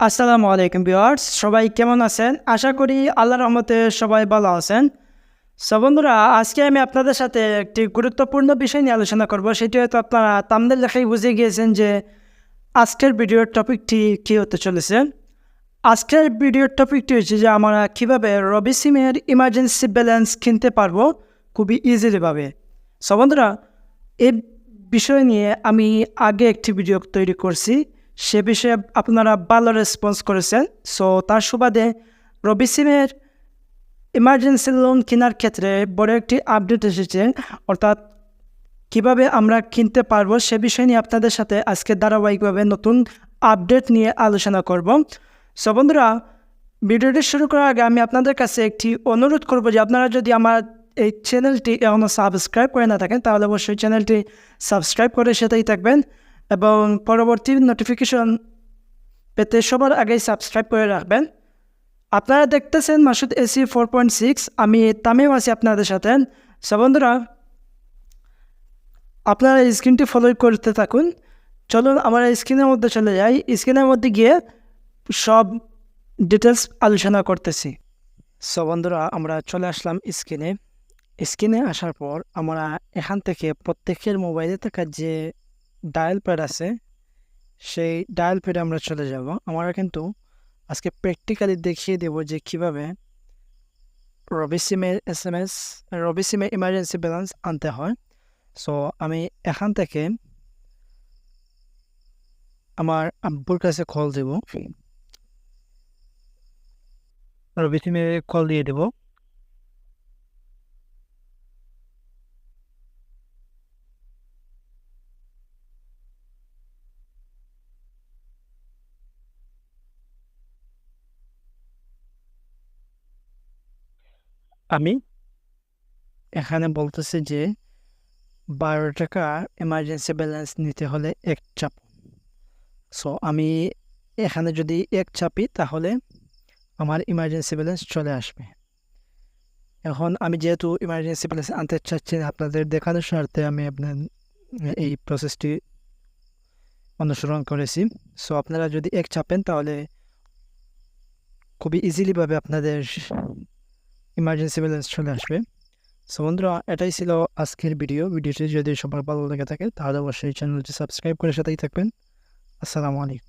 আসসালামু আলাইকুম ভিউয়ার্স, সবাই কেমন আছেন? আশা করি আল্লাহর রহমতে সবাই ভালো আছেন। সো বন্ধুরা, আজকে আমি আপনাদের সাথে একটি গুরুত্বপূর্ণ বিষয় নিয়ে আলোচনা করব। সেটি হয়তো আপনারা তামদের লেখাই বুঝে গিয়েছেন যে আজকের ভিডিওর টপিকটি কী হতে চলেছে। আজকের ভিডিওর টপিকটি হচ্ছে যে আমরা কীভাবে রবি সিমের ইমার্জেন্সি ব্যালেন্স কিনতে পারব খুবই ইজিলিভাবে সো বন্ধুরা এই বিষয় নিয়ে আমি আগে একটি ভিডিও তৈরি করছি। সে বিষয়ে আপনারা ভালো রেসপন্স করেছেন। সো তার সুবাদে রবি সিমের ইমার্জেন্সি লোন কেনার ক্ষেত্রে বড় একটি আপডেট এসেছে। অর্থাৎ কীভাবে আমরা কিনতে পারব সে বিষয় নিয়ে আপনাদের সাথে আজকে ধারাবাহিকভাবে নতুন আপডেট নিয়ে আলোচনা করব। সো বন্ধুরা, ভিডিওটি শুরু করার আগে আমি আপনাদের কাছে একটি অনুরোধ করব যে আপনারা যদি আমার এই চ্যানেলটি এখনও সাবস্ক্রাইব করে না থাকেন, তাহলে অবশ্যই চ্যানেলটি সাবস্ক্রাইব করে সেটাই থাকবেন। এবং পরবর্তী নোটিফিকেশন পেতে সবার আগেই সাবস্ক্রাইব করে রাখবেন। আপনারা দেখতেছেন Masud AC four point six আমি তামিম আছি আপনাদের সাথে। সো বন্ধুরা, আপনারা স্ক্রিনটি ফলো করতে থাকুন। চলুন, আমরা স্ক্রিনের মধ্যে চলে যাই। স্ক্রিনের মধ্যে গিয়ে সব ডিটেলস আলোচনা করতেছি। সো বন্ধুরা, আমরা চলে আসলাম স্ক্রিনে স্ক্রিনে আসার পর আমরা এখান থেকে প্রত্যেকের মোবাইলে থাকা যে ডায়াল প্যাড আছে সেই ডায়াল প্যাডে আমরা চলে যাব। আমরা কিন্তু আজকে প্র্যাকটিক্যালি দেখিয়ে দেব যে কীভাবে রবি সিমের এস এম এস রবি সিমের ইমার্জেন্সি ব্যালেন্স আনতে হয়। সো আমি এখান থেকে আমার আব্বুর কাছে কল দেব। রবি সিমে কল দিয়ে দেব। আমি এখানে বলতেছি যে বারো টাকা এমার্জেন্সি ব্যালেন্স নিতে হলে এক চাপ। সো আমি এখানে যদি এক চাপি, তাহলে আমার ইমার্জেন্সি ব্যালেন্স চলে আসবে। এখন আমি যেহেতু ইমার্জেন্সি ব্যালেন্স আনতে চাচ্ছি আপনাদের দেখানোর স্বার্থে আমি আপনার এই প্রসেসটি অনুসরণ করেছি। সো আপনারা যদি এক চাপেন, তাহলে খুবই ইজিলিভাবে আপনাদের ইমার্জেন্সি ব্যালেন্স চলে আসবে। সো বন্ধুরা, এটাই ছিল আজকের ভিডিও ভিডিওটি যদি সবার ভালো লেগে থাকে, তাহলে অবশ্যই চ্যানেলটি সাবস্ক্রাইব করে সাথেই থাকবেন। আসসালামু আলাইকুম।